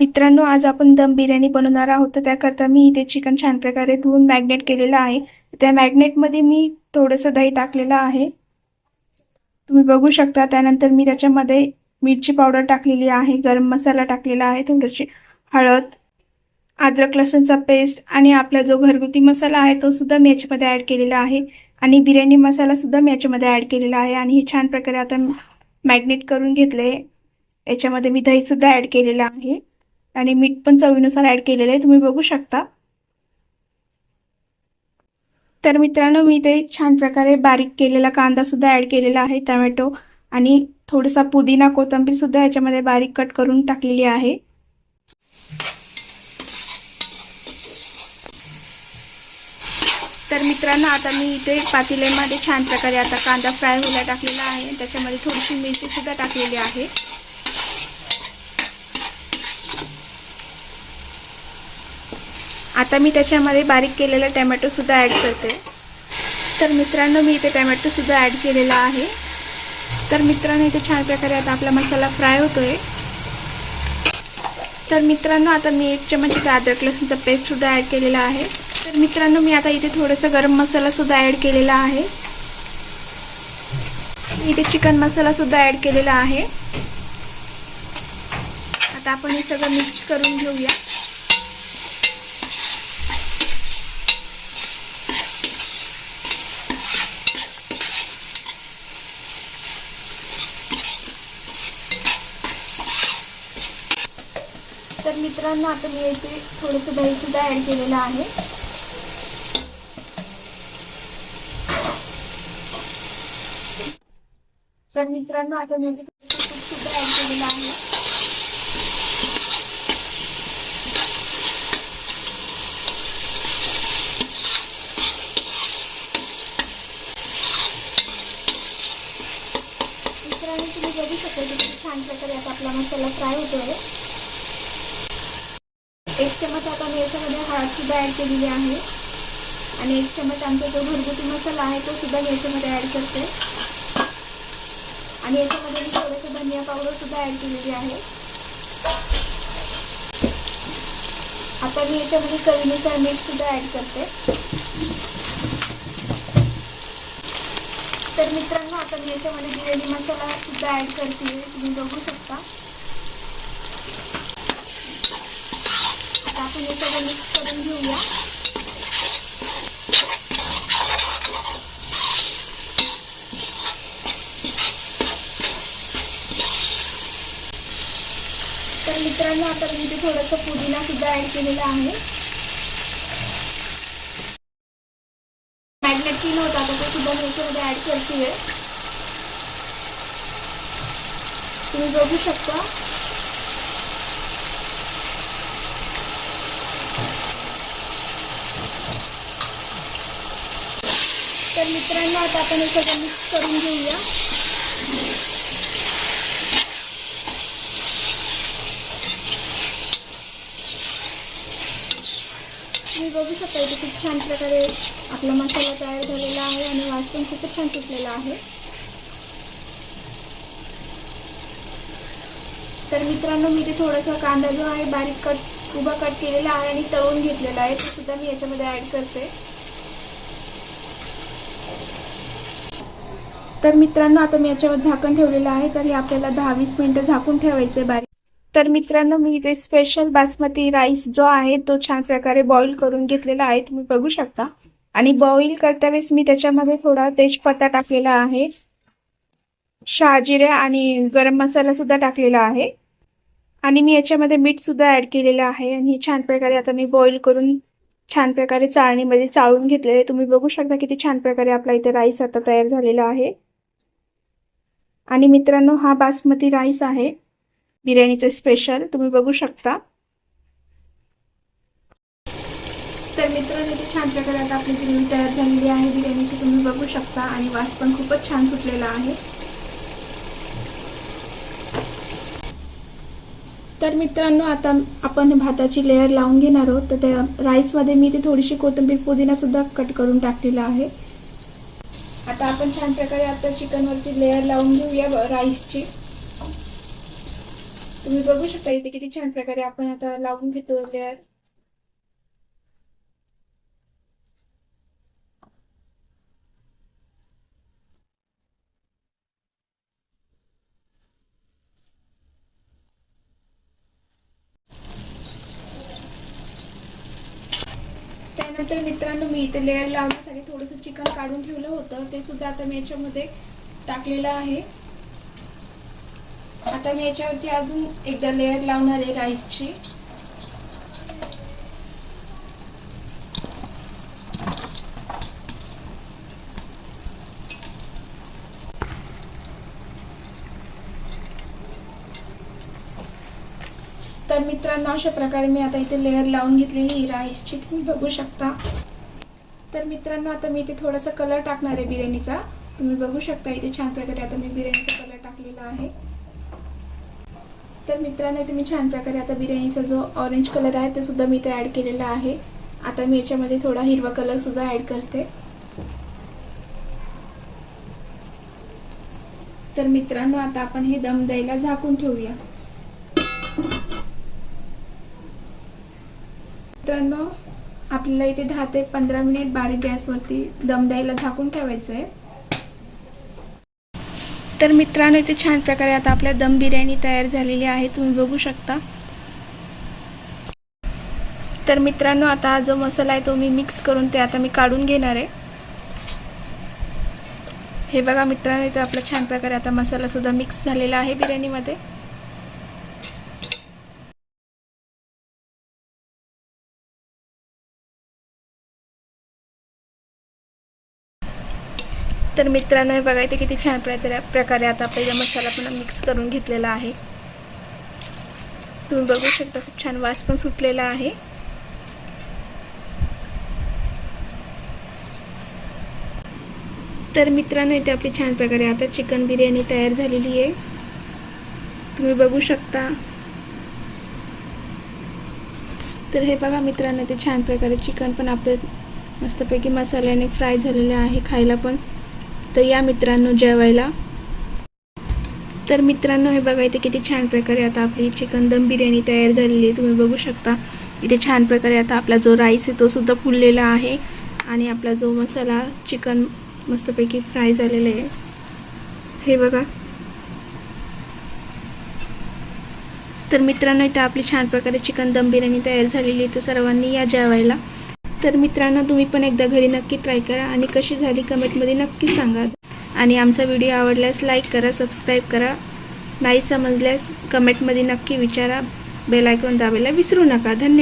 मित्रांनो आज आपण दम बिर्याणी बनवणार आहोत. तर त्याकरता मी इथे चिकन छान प्रकारे धुवून मॅग्नेट केलेलं आहे. त्या मॅग्नेटमध्ये मी थोडंसं दही टाकलेलं आहे. तुम्ही बघू शकता त्यानंतर मी त्याच्यामध्ये मिरची पावडर टाकलेली आहे गरम मसाला टाकलेला आहे थोडीशी हळद अद्रक लसूणचा पेस्ट आणि आपला जो घरगुती मसाला आहे तो सुद्धा मी याच्यामध्ये ॲड केलेला आहे. आणि बिर्याणी मसालासुद्धा मी याच्यामध्ये ॲड केलेला आहे आणि हे छान प्रकारे आता मॅग्नेट करून घेतले याच्यामध्ये मी दहीसुद्धा ॲड केलेलं आहे. आणि मीठ पण चवीनुसार ॲड केलेलं आहे तुम्ही बघू शकता. तर मित्रांनो मी ते छान प्रकारे बारीक केलेला कांदा सुद्धा ॲड केलेला आहे टमॅटो. आणि थोडासा पुदिना कोथिंबीर सुद्धा याच्यामध्ये बारीक कट करून टाकलेली आहे. तर मित्रांनो आता मी इथे पातेल्यामध्ये छान प्रकारे आता कांदा फ्राय व्हायला टाकलेला आहे. त्याच्यामध्ये थोडीशी मिरची सुद्धा टाकलेली आहे. आता मी त्याच्यामध्ये बारीक केलेला टॅमॅटोसुद्धा ॲड करते. तर मित्रांनो मी इथे टॅमॅटोसुद्धा ॲड केलेला आहे. तर मित्रांनो इथे छान प्रकारे आता आपला मसाला फ्राय होतो आहे तर मित्रांनो आता मी एक चमच इथे अद्रक लसूणचा पेस्टसुद्धा ॲड केलेला आहे. तर मित्रांनो मी आता इथे थोडंसं गरम मसालासुद्धा ॲड केलेला आहे. इथे चिकन मसालासुद्धा ॲड केलेला आहे. आता आपण हे सगळं मिक्स करून घेऊया. तर मित्रांनो आता मी येथे थोडंसं दही सुद्धा ऍड केलेलं आहे. तर मित्रांनो आता मी सुद्धा ऍड केलेलं आहे. मित्रांनो तुम्ही बघू शकता की छान प्रकारे आता आपला मसाला फ्राय होतोय. एक चमच आता मी याच्यामध्ये हळद ॲड केलेली आहे. आणि एक चमच आमचा जो घरगुती मसाला आहे तो सुद्धा मी याच्यामध्ये ॲड करते. आणि याच्यामध्ये मी थोडंसं धनिया पावडरसुद्धा ॲड केलेली आहे. आता मी याच्यामध्ये चवीनुसार मीठसुद्धा ॲड करते. तर मित्रांनो आता मी याच्यामध्ये बिर्याणी मसाला सुद्धा ॲड करते. तुम्ही बघू शकता. आता आपण हे सगळं मिक्स करून घेऊया. तर मित्रांनो आता मी इथे थोडंसं पुदिना सुद्धा ऍड केलेला आहे. मॅग्नेट केलं होता आता ते सुद्धा मी याच्यामध्ये ऍड करते तुम्ही बघू शकता. तर मित्रांनो आता आपण हे सगळं मिक्स करून घेऊया. तुम्ही बघू शकता इथे खूप छान प्रकारे आपला मसाला तयार झालेला आहे आणि वास पण खूपच छान सुटलेला आहे. तर मित्रांनो मी ते थोडासा कांदा जो आहे बारीक कट उभा कट केलेला आहे आणि तळून घेतलेला आहे. तो सुद्धा मी याच्यामध्ये ऍड करते. तर मित्रांनो आता मी याच्यावर झाकण ठेवलेलं आहे तर हे आपल्याला दहा वीस मिनटं झाकून ठेवायचे बारीक तर मित्रांनो मी इथे स्पेशल बासमती राईस जो आहे तो छान प्रकारे बॉईल करून घेतलेला आहे तुम्ही बघू शकता. आणि बॉईल करता वेळेस मी त्याच्यामध्ये थोडा तेजपत्ता टाकलेला आहे. शहाजिरे आणि गरम मसाला सुद्धा टाकलेला आहे. आणि मी याच्यामध्ये मीठ सुद्धा ॲड केलेलं आहे. आणि छान प्रकारे आता मी बॉईल करून छान प्रकारे चाळणीमध्ये चाळून घेतलेले तुम्ही बघू शकता किती छान प्रकारे आपला इथे राईस आता तयार झालेला आहे. आणि मित्रांनो हा बासमती राईस आहे. बिर्याणीचं स्पेशल तुम्ही बघू शकता. तर मित्रांनो इथे छान प्रकारे आता आपली बिर्याणी तयार झालेली आहे. बिर्याणीची तुम्ही बघू शकता आणि वास पण खूपच छान सुटलेला आहे. तर मित्रांनो आता आपण भाताची लेअर लावून घेणार आहोत. तर त्या राईसमध्ये मी ते थोडीशी कोथिंबीर पुदिना सुद्धा कट करून टाकलेला आहे. आता आपण छान प्रकारे आता चिकनवरती लेअर लावून घेऊया राईसची तुम्ही बघू शकता इथे किती छान प्रकारे आपण आता लावून घेतो लेअर त्यानंतर मित्रांनो मी इथे लेअर लावण्यासाठी थोडंसं चिकन काढून ठेवलं होतं. ते सुद्धा आता मी याच्यामध्ये टाकलेलं आहे. आता मी याच्यावरती अजून एकदा लेअर लावणार आहे राईसची तर मित्रांनो अशा प्रकारे मी आता इथे लेअर लावून घेतलेली राईसची तुम्ही बघू शकता. तर मित्रांनो आता मी इथे थोडासा कलर टाकणार आहे बिर्याणीचा. तुम्ही बघू शकता इथे छान प्रकारे आता मी बिर्याणीचा कलर टाकलेला आहे. तर मित्रांनो इथे मी छान प्रकारे आता बिर्याणीचा जो ऑरेंज कलर आहे ते सुद्धा मी इथे ॲड केलेला आहे. आता मी याच्यामध्ये थोडा हिरवा कलर सुद्धा ॲड करते. तर मित्रांनो आता आपण हे दम द्यायला झाकून ठेवूया. मित्रांनो आपल्याला इथे दहा ते पंधरा मिनिट बारीक गॅसवरती दम द्यायला झाकून ठेवायचं आहे तर मित्रांनो इथे छान प्रकारे आता आपल्या दम बिर्याणी तयार झालेली आहे तुम्ही बघू शकता. तर मित्रांनो आता हा जो मसाला आहे तो मी मिक्स करून ते आता मी काढून घेणार आहे. हे बघा मित्रांनो इथे आपला छान प्रकारे आता मसाला सुद्धा मिक्स झालेला आहे बिर्याणीमध्ये. तर मित्रांनो हे बघा इथे किती छान प्रकारे आता पहिला मसाला पण मिक्स करून घेतलेला आहे. तुम्ही बघू शकता खूप छान वास पण सुटलेला आहे. तर मित्रांनो इथे आपली छान प्रकारे आता चिकन बिर्याणी तयार झालेली आहे. तुम्ही बघू शकता. तर हे बघा मित्रांनो ते छान प्रकारे चिकन पण आपलं मस्तपैकी मसाल्याने फ्राय झालेले आहे खायला पण. तर या मित्रांनो जेवायला. तर मित्रांनो हे बघा इथे किती छान प्रकारे आता आपली चिकन दम बिर्याणी तयार झालेली आहे. तुम्ही बघू शकता इथे छान प्रकारे आता आपला जो राईस आहे तो सुद्धा फुललेला आहे. आणि आपला जो मसाला चिकन मस्तपैकी फ्राय झालेला आहे. हे बघा. तर मित्रांनो इथे आपली छान प्रकारे चिकन दम बिर्याणी तयार झालेली आहे. तर सर्वांनी या जेवायला. तर मित्रांनो तुम्ही पण एकदा घरी नक्की ट्राय करा आणि कशी झाली कमेंटमध्ये नक्की सांगा. आणि आमचा व्हिडिओ आवडल्यास लाईक करा सबस्क्राईब करा. नाही समजल्यास कमेंटमध्ये नक्की विचारा. बेलायकॉन दाबायला विसरू नका. धन्यवाद.